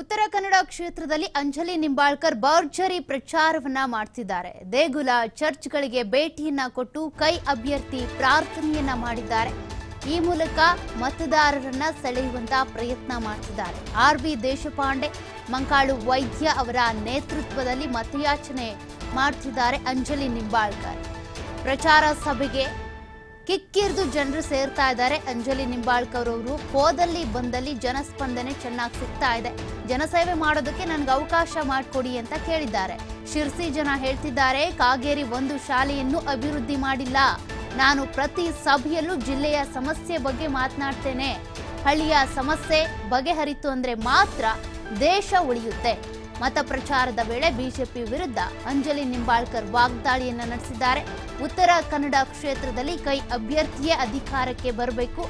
ಉತ್ತರ ಕನ್ನಡ ಕ್ಷೇತ್ರದಲ್ಲಿ ಅಂಜಲಿ ನಿಂಬಾಳ್ಕರ್ ಭರ್ಜರಿ ಪ್ರಚಾರವನ್ನ ಮಾಡ್ತಿದ್ದಾರೆ. ದೇಗುಲ ಚರ್ಚ್ಗಳಿಗೆ ಭೇಟಿಯನ್ನ ಕೊಟ್ಟು ಕೈ ಅಭ್ಯರ್ಥಿ ಪ್ರಾರ್ಥನೆಯನ್ನ ಮಾಡಿದ್ದಾರೆ. ಈ ಮೂಲಕ ಮತದಾರರನ್ನ ಸೆಳೆಯುವಂತ ಪ್ರಯತ್ನ ಮಾಡ್ತಿದ್ದಾರೆ. ಆರ್ ಬಿ ದೇಶಪಾಂಡೆ, ಮಂಕಾಳು ವೈದ್ಯ ಅವರ ನೇತೃತ್ವದಲ್ಲಿ ಮತಯಾಚನೆ ಮಾಡ್ತಿದ್ದಾರೆ ಅಂಜಲಿ ನಿಂಬಾಳ್ಕರ್. ಪ್ರಚಾರ ಸಭೆಗೆ ಕಿಕ್ಕಿರಿದು ಜನರು ಸೇರ್ತಾ ಇದ್ದಾರೆ. ಅಂಜಲಿ ನಿಂಬಾಳ್ಕರ್ ಅವರು ಹೋದಲ್ಲಿ ಬಂದಲ್ಲಿ ಜನಸ್ಪಂದನೆ ಚೆನ್ನಾಗಿ ಸಿಗ್ತಾ ಇದೆ. ಜನಸೇವೆ ಮಾಡೋದಕ್ಕೆ ನನಗೆ ಅವಕಾಶ ಮಾಡಿಕೊಡಿ ಅಂತ ಕೇಳಿದ್ದಾರೆ. ಶಿರ್ಸಿ ಜನ ಹೇಳ್ತಿದ್ದಾರೆ, ಕಾಗೇರಿ ಒಂದು ಶಾಲೆಯನ್ನು ಅಭಿವೃದ್ಧಿ ಮಾಡಿಲ್ಲ. ನಾನು ಪ್ರತಿ ಸಭೆಯಲ್ಲೂ ಜಿಲ್ಲೆಯ ಸಮಸ್ಯೆ ಬಗ್ಗೆ ಮಾತನಾಡ್ತೇನೆ. ಹಳ್ಳಿಯ ಸಮಸ್ಯೆ ಬಗೆಹರಿತು ಅಂದ್ರೆ ಮಾತ್ರ ದೇಶ ಉಳಿಯುತ್ತೆ. ಮತ ಪ್ರಚಾರದ ವೇಳೆ ಬಿಜೆಪಿ ವಿರುದ್ಧ ಅಂಜಲಿ ನಿಂಬಾಳ್ಕರ್ ವಾಗ್ದಾಳಿಯನ್ನು ನಡೆಸಿದ್ದಾರೆ. ಉತ್ತರ ಕನ್ನಡ ಕ್ಷೇತ್ರದಲ್ಲಿ ಕೈ ಅಭ್ಯರ್ಥಿಯೇ ಅಧಿಕಾರಕ್ಕೆ ಬರಬೇಕು.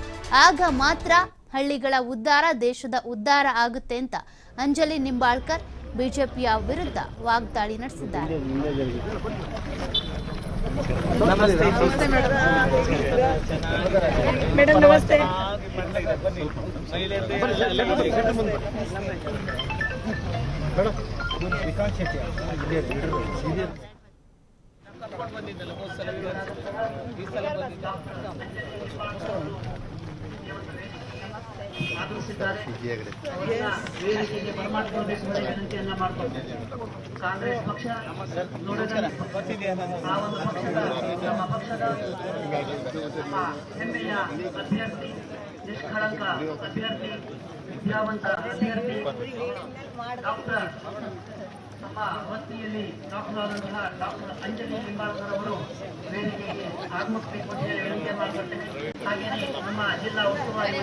ಆಗ ಮಾತ್ರ ಹಳ್ಳಿಗಳ ಉದ್ಧಾರ ದೇಶದ ಉದ್ಧಾರ ಆಗುತ್ತೆ ಅಂತ ಅಂಜಲಿ ನಿಂಬಾಳ್ಕರ್ ಬಿಜೆಪಿಯ ವಿರುದ್ಧ ವಾಗ್ದಾಳಿ ನಡೆಸಿದ್ದಾರೆ. ಮೇಡಮ್ ನಮಸ್ತೆ. ಕಾಂಗ್ರೆಸ್ ಪಕ್ಷ ನೋಡಿದರೆ ಆ ಒಂದು ಪಕ್ಷದ ನಮ್ಮ ಪಕ್ಷದ ಹೆಮ್ಮೆಯ ಅಭ್ಯರ್ಥಿ ನಿಷ್ಕಳಂಕ ಅಭ್ಯರ್ಥಿ, ವಿದ್ಯಾವಂತ ಅಭ್ಯರ್ಥಿ, ಡಾಕ್ಟರ್, ನಮ್ಮ ವೃತ್ತಿಯಲ್ಲಿ ಡಾಕ್ಟರ್ ಆದಂತಹ ಡಾಕ್ಟರ್ ಅಂಜಲಿ ನಿಂಬಾಳ್ಕರ್ ಅವರು ವೇದಿಕೆಗೆ ಆಗಮಿಸಿ ಅಂತ ಹೇಳಿ ವಿನಂತಿ ಮಾಡ್ಕೊಳ್ತೇನೆ ಹಾಗೆಯೇ ನಮ್ಮ ಜಿಲ್ಲಾ ಉಸ್ತುವಾರಿ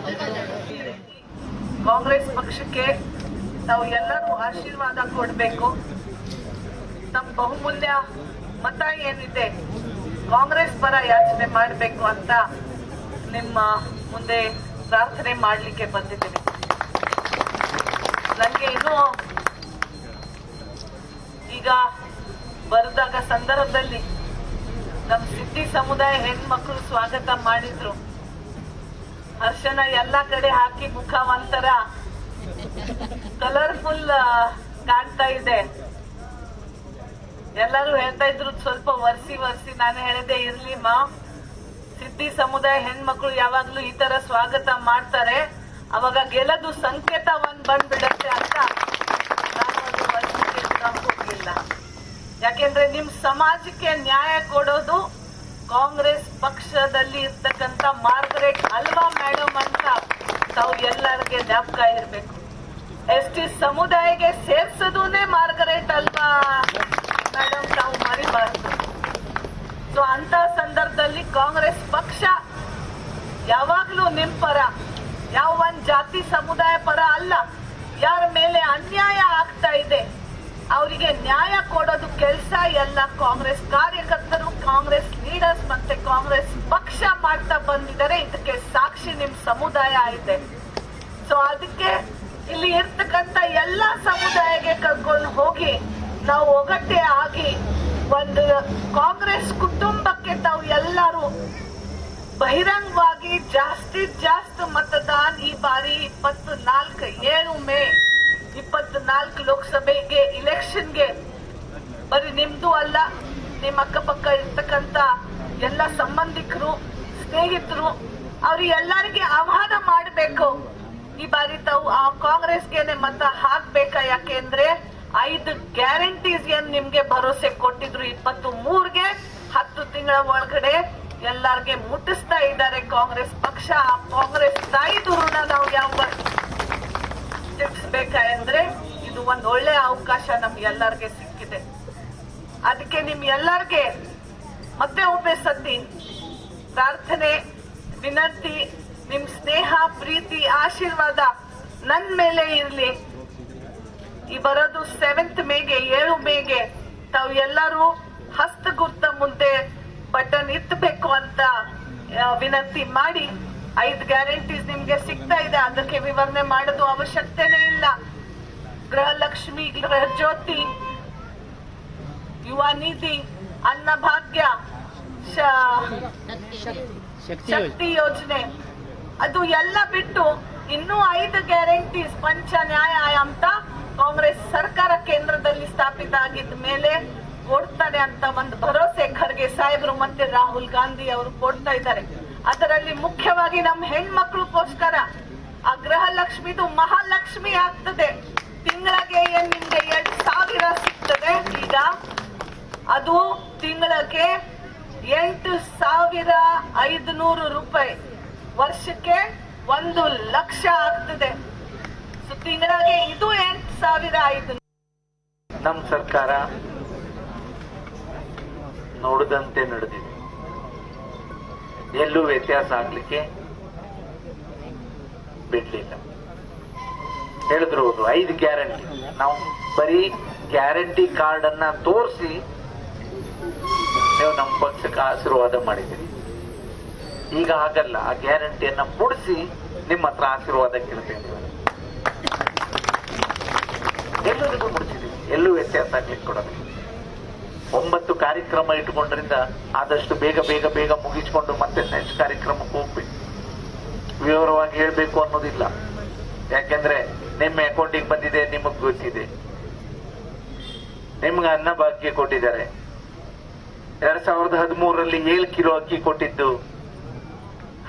ಕಾಂಗ್ರೆಸ್ ಪಕ್ಷಕ್ಕೆ ನಾವು ಎಲ್ಲರೂ ಆಶೀರ್ವಾದ ಕೊಡಬೇಕು. ನಮ್ಮ ಬಹುಮೂಲ್ಯ ಮತ ಏನಿದೆ, ಕಾಂಗ್ರೆಸ್ ಪರ ಯಾಚನೆ ಮಾಡಬೇಕು ಅಂತ ನಿಮ್ಮ ಮುಂದೆ ಪ್ರಾರ್ಥನೆ ಮಾಡಲಿಕ್ಕೆ ಬಂದಿದ್ದೀನಿ. ನನಗೆ ಇನ್ನೂ ಈಗ ಬರೆದಾಗ ಸಂದರ್ಭದಲ್ಲಿ ನಮ್ಮ ಸಿದ್ಧಿ ಸಮುದಾಯ ಹೆಣ್ಮಕ್ಳು ಸ್ವಾಗತ ಮಾಡಿದ್ರು. ಹರ್ಷನ ಎಲ್ಲ ಕಡೆ ಹಾಕಿ ಮುಖ ಒಂಥರ ಕಲರ್ಫುಲ್ ಕಾಣ್ತಾ ಇದೆ. ಎಲ್ಲರೂ ಹೇಳ್ತಾ ಇದ್ರು, ಸ್ವಲ್ಪ ಒರೆಸಿ ಒರೆಸಿ. ನಾನು ಹೇಳಿದೆ, ಇರ್ಲಿ ಮಾ ಸಿದ್ಧಿ ಸಮುದಾಯ ಹೆಣ್ಮಕ್ಳು ಯಾವಾಗ್ಲೂ ಈ ತರ ಸ್ವಾಗತ ಮಾಡ್ತಾರೆ. ಅವಾಗ ಗೆಲದು ಸಂಕೇತ ಒಂದ್ ಬಂದ್ಬಿಡತ್ತೆ ಅಂತ ನಾನು ವರ್ಸಿಗೆ ಹೋಗ್ಲಿಲ್ಲ. ಯಾಕೆಂದ್ರೆ ನಿಮ್ ಸಮಾಜಕ್ಕೆ ನ್ಯಾಯ ಕೊಡೋದು ಕಾಂಗ್ರೆಸ್ ಪಕ್ಷದಲ್ಲಿ ಇರ್ತಕ್ಕಂತ ಮಾರ್ಗರೇಟ್ ಅಲ್ವಾ ಮೇಡಮ್ ಅಂತ ತಾವು ಎಲ್ಲರಿಗೆ ಜ್ಞಾಪಕ ಇರ್ಬೇಕು. ಎಸ್ ಟಿ ಸಮುದಾಯಕ್ಕೆ ಸೇರ್ಸೋದೂನೇ ಮಾರ್ಗರೇಟ್ ಅಲ್ವಾ? ಮೇಡಮ್, ತಾವು ಮರಿಬಾರ್ದು. ಸೊ ಅಂತ ಸಂದರ್ಭದಲ್ಲಿ ಕಾಂಗ್ರೆಸ್ ಪಕ್ಷ ಯಾವಾಗ್ಲೂ ನಿಮ್ ಪರ, ಯಾವ ಒಂದ್ ಜಾತಿ ಸಮುದಾಯ ಪರ ಅಲ್ಲ, ಯಾರ ಮೇಲೆ ಅನ್ಯಾಯ ಆಗ್ತಾ ಇದೆ, ಅವರಿಗೆ ನ್ಯಾಯ ಕೊಡೋದು ಕೆಲಸ ಎಲ್ಲ ಕಾಂಗ್ರೆಸ್ ಕಾರ್ಯಕರ್ತರು, ಕಾಂಗ್ರೆಸ್ ಲೀಡರ್ಸ್ ಮತ್ತೆ ಕಾಂಗ್ರೆಸ್ ಪಕ್ಷ ಮಾಡ್ತಾ ಬಂದಿದ್ದಾರೆ. ಇದಕ್ಕೆ ಸಾಕ್ಷಿ ನಿಮ್ ಸಮುದಾಯ ಇದೆ. ಸೊ ಅದಕ್ಕೆ ಇಲ್ಲಿ ಇರ್ತಕ್ಕಂತ ಎಲ್ಲಾ ಸಮುದಾಯಕ್ಕೆ ಕರ್ಕೊಂಡು ಹೋಗಿ ನಾವು ಒಗಟ್ಟೆ ಆಗಿ ಒಂದು ಕಾಂಗ್ರೆಸ್ ಕುಟುಂಬಕ್ಕೆ ತಾವು ಎಲ್ಲರೂ ಬಹಿರಂಗವಾಗಿ ಜಾಸ್ತಿ ಜಾಸ್ತಿ ಮತದಾನ ಈ ಬಾರಿ ಇಪ್ಪತ್ತು ನಾಲ್ಕು ಏಳು ಮೇ ಇಪ್ಪತ್ತು ನಾಲ್ಕು ಲೋಕಸಭೆಗೆ ಇಲೆಕ್ಷನ್ಗೆ ಬರೀ ನಿಮ್ದು ಅಲ್ಲ, ನಿಮ್ಮ ಅಕ್ಕಪಕ್ಕ ಇರ್ತಕ್ಕಂತ ಎಲ್ಲ ಸಂಬಂಧಿಕರು, ಸ್ನೇಹಿತರು, ಅವ್ರು ಎಲ್ಲರಿಗೆ ಆಹ್ವಾನ ಮಾಡಬೇಕು. ಈ ಬಾರಿ ತಾವು ಆ ಕಾಂಗ್ರೆಸ್ಗೆನೆ ಮತ ಹಾಕ್ಬೇಕಾ ಯಾಕೆಂದ್ರೆ ಐದು ಗ್ಯಾರಂಟೀಸ್ ಏನ್ ನಿಮ್ಗೆ ಭರವಸೆ ಕೊಟ್ಟಿದ್ರು ಇಪ್ಪತ್ತು ಮೂರ್ಗೆ ಹತ್ತು ತಿಂಗಳ ಒಳಗಡೆ ಎಲ್ಲಾರ್ಗೆ ಮುಟ್ಟಿಸ್ತಾ ಇದ್ದಾರೆ ಕಾಂಗ್ರೆಸ್ ಪಕ್ಷ. ಆ ಕಾಂಗ್ರೆಸ್ ತಾಯಿ ಋಣ ನಾವು ಯಾವ ತಿಳಿಸ್ಬೇಕಂದ್ರೆ ಇದು ಒಂದ್ ಒಳ್ಳೆ ಅವಕಾಶ ನಮ್ಗೆ ಎಲ್ಲರಿಗೆ ಸಿಕ್ಕಿದೆ. ಅದಕ್ಕೆ ನಿಮ್ ಎಲ್ಲಾರ್ಗೆ ಮತ್ತೆ ಒಮ್ಮೆ ಸತಿ ಪ್ರಾರ್ಥನೆ, ವಿನಂತಿ, ನಿಮ್ ಸ್ನೇಹ, ಪ್ರೀತಿ, ಆಶೀರ್ವಾದ ನನ್ ಮೇಲೆ ಇರ್ಲಿ. ಈ ಬರೋದು ಸೆವೆಂತ್ ಮೇಗೆ ಏಳು ಮೇಗೆ. ತಾವು ಎಲ್ಲರೂ ಹಸ್ತಗುರ್ತ ಮುಂದೆ ಬಟನ್ ಇತ್ತಬೇಕು ಅಂತ ವಿನಂತಿ ಮಾಡಿ ಐದು ಗ್ಯಾರಂಟೀಸ್ ನಿಮ್ಗೆ ಸಿಗ್ತಾ ಇದೆ. ಅದಕ್ಕೆ ವಿವರಣೆ ಮಾಡೋದು ಅವಶ್ಯಕತೆನೇ ಇಲ್ಲ. ಗೃಹಲಕ್ಷ್ಮಿ ಗೃಹ ಜ್ಯೋತಿ ಯುವ ನಿಧಿ ಅನ್ನ ಭಾಗ್ಯ ಶಕ್ತಿ ಯೋಜನೆ. ಅದು ಎಲ್ಲ ಬಿಟ್ಟು ಇನ್ನೂ ಐದು ಗ್ಯಾರಂಟೀಸ್ ಪಂಚ ನ್ಯಾಯ ಅಂತ ಪ್ರತಿಷ್ಠಾಪಿತ ಆಗಿದ್ದ ಮೇಲೆ ಕೊಡ್ತಾರೆ ಅಂತ ಒಂದು ಭರವಸೆ ಖರ್ಗೆ ಸಾಹೇಬರು ಮತ್ತೆ ರಾಹುಲ್ ಗಾಂಧಿ ಅವರು ಕೊಡ್ತಾ ಇದ್ದಾರೆ. ಅದರಲ್ಲಿ ಮುಖ್ಯವಾಗಿ ನಮ್ಮ ಹೆಣ್ಮಕ್ಳಿಗೋಸ್ಕರ ಆ ಗೃಹ ಲಕ್ಷ್ಮಿದು ಮಹಾಲಕ್ಷ್ಮಿ ಆಗ್ತದೆ. ತಿಂಗಳಿಗೆ ಏನ್ ನಿಮ್ಗೆ ಎರಡ್ ಸಾವಿರ ಸಿಗ್ತದೆ. ಈಗ ಅದು ತಿಂಗಳಿಗೆ ಎಂಟು ಸಾವಿರ ಐದುನೂರು ರೂಪಾಯಿ. ವರ್ಷಕ್ಕೆ ಒಂದು ಲಕ್ಷ ಆಗ್ತದೆ. ಸೊ, ತಿಂಗಳಿಗೆ ಇದು ಎಂಟು ಸಾವಿರ ಆಯಿತು. ನಮ್ಮ ಸರ್ಕಾರ ನೋಡದಂತೆ ನಡೆದಿದೆ. ಎಲ್ಲೂ ವ್ಯತ್ಯಾಸ ಆಗ್ಲಿಕ್ಕೆ ಬಿಡ್ಲಿಲ್ಲ. ಹೇಳಿದ್ರು ಐದು ಗ್ಯಾರಂಟಿ. ನಾವು ಬರೀ ಗ್ಯಾರಂಟಿ ಕಾರ್ಡ್ ಅನ್ನ ತೋರಿಸಿ ನೀವು ನಮ್ಮ ಪಕ್ಷಕ್ಕೆ ಆಶೀರ್ವಾದ ಮಾಡಿದ್ದೀರಿ. ಈಗ ಹಾಗಲ್ಲ, ಆ ಗ್ಯಾರಂಟಿಯನ್ನ ಮುಡಿಸಿ ನಿಮ್ಮ ಹತ್ರ ಆಶೀರ್ವಾದ ಕೇಳ್ತೇನೆ ಎಲ್ಲರಿಗೂ ಮುಡಿಸಿದ್ದೀವಿ ಎಲ್ಲೂ ವ್ಯತ್ಯಾಸ ಆಗ್ಲಿಕ್ಕೆ ಕೊಡೋದು ಒಂಬತ್ತು ಕಾರ್ಯಕ್ರಮ ಇಟ್ಕೊಂಡ್ರಿಂದ ಆದಷ್ಟು ಬೇಗ ಬೇಗ ಬೇಗ ಮುಗಿಸ್ಕೊಂಡು ಮತ್ತೆ ನೆಕ್ಸ್ಟ್ ಕಾರ್ಯಕ್ರಮಕ್ಕೆ ಹೋಗ್ಬೇಕು. ವಿವರವಾಗಿ ಹೇಳಬೇಕು ಅನ್ನೋದಿಲ್ಲ. ಯಾಕೆಂದ್ರೆ ನಿಮ್ಮ ಅಕೌಂಟಿಗೆ ಬಂದಿದೆ, ನಿಮಗ್ ಗೊತ್ತಿದೆ. ನಿಮ್ಗೆ ಅನ್ನ ಭಾಗ್ಯ ಕೊಟ್ಟಿದ್ದಾರೆ. ಎರಡ್ ಸಾವಿರದ ಹದಿಮೂರರಲ್ಲಿ ಏಳು ಕಿಲೋ ಅಕ್ಕಿ ಕೊಟ್ಟಿದ್ದು.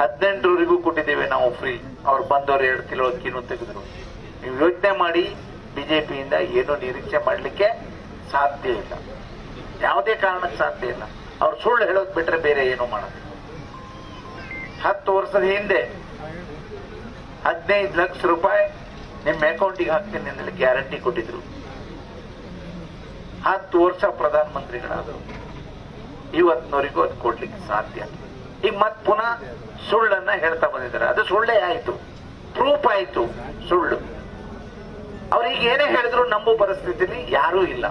ಹದಿನೆಂಟರವರೆಗೂ ಕೊಟ್ಟಿದ್ದೇವೆ ನಾವು ಫ್ರೀ ಅವ್ರು ಬಂದವರು ಎರಡು ಕಿಲೋ ಅಕ್ಕಿನೂ ತೆಗೆದ್ರು. ನೀವು ಯೋಚನೆ ಮಾಡಿ ಬಿಜೆಪಿಯಿಂದ ಏನು ನಿರೀಕ್ಷೆ ಮಾಡಲಿಕ್ಕೆ ಸಾಧ್ಯ ಇಲ್ಲ. ಯಾವುದೇ ಕಾರಣಕ್ಕೆ ಸಾಧ್ಯ ಇಲ್ಲ. ಅವ್ರು ಸುಳ್ಳು ಹೇಳೋದ್ ಬಿಟ್ರೆ ಬೇರೆ ಏನು ಮಾಡೋದು ಹತ್ತು ವರ್ಷದ ಹಿಂದೆ ಹದಿನೈದು ಲಕ್ಷ ರೂಪಾಯಿ ನಿಮ್ಮ ಅಕೌಂಟಿಗೆ ಹಾಕ್ತೀನಿ ಅಂತ ಗ್ಯಾರಂಟಿ ಕೊಟ್ಟಿದ್ರು. ಹತ್ತು ವರ್ಷ ಪ್ರಧಾನ ಮಂತ್ರಿಗಳಾದರು ಇವತ್ತಿನವರೆಗೂ ಅದು ಕೊಡ್ಲಿಕ್ಕೆ ಸಾಧ್ಯ ಈಗ ಮತ್ ಪುನಃ ಸುಳ್ಳನ್ನ ಹೇಳ್ತಾ ಬಂದಿದ್ದಾರೆ. ಅದು ಸುಳ್ಳೇ ಆಯ್ತು. ಪ್ರೂಫ್ ಆಯ್ತು ಸುಳ್ಳು. ಅವ್ರಿಗೆ ಏನೇ ಹೇಳಿದ್ರು ನಂಬೋ ಪರಿಸ್ಥಿತಿಲಿ ಯಾರೂ ಇಲ್ಲ.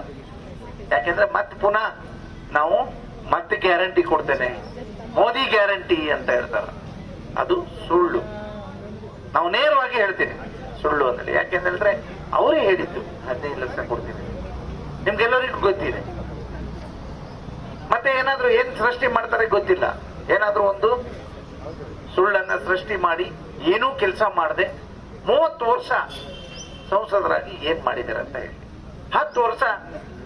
ಯಾಕೆಂದ್ರೆ ಮತ್ತೆ ಪುನಃ ನಾವು ಮತ್ತೆ ಗ್ಯಾರಂಟಿ ಕೊಡ್ತೇನೆ. ಮೋದಿ ಗ್ಯಾರಂಟಿ ಅಂತ ಹೇಳ್ತಾರ. ಅದು ಸುಳ್ಳು. ನಾವು ನೇರವಾಗಿ ಹೇಳ್ತೀನಿ, ಸುಳ್ಳು ಅಂದ್ರೆ. ಯಾಕೆಂತ ಹೇಳಿದ್ರೆ ಅವರೇ ಹೇಳಿದ್ದು, ಹದಿನೈದು ಲಕ್ಷ ಕೊಡ್ತೀನಿ. ನಿಮ್ಗೆಲ್ಲರಿಗೂ ಗೊತ್ತಿದೆ. ಮತ್ತೆ ಏನಾದ್ರೂ ಏನ್ ಸೃಷ್ಟಿ ಮಾಡ್ತಾರೆ ಗೊತ್ತಿಲ್ಲ. ಏನಾದ್ರೂ ಒಂದು ಸುಳ್ಳನ್ನ ಸೃಷ್ಟಿ ಮಾಡಿ, ಏನೂ ಕೆಲಸ ಮಾಡದೆ, ಮೂವತ್ತು ವರ್ಷ ಸಂಸದರಾಗಿ ಏನ್ ಮಾಡಿದಾರೆ ಅಂತ ಹೇಳಿ. ಹತ್ತು ವರ್ಷ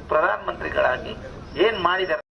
ಪ್ರಧಾನ ಮಂತ್ರಿಗಳಾಗಿ ಏನ್ ಮಾಡಿದ್ದಾರೆ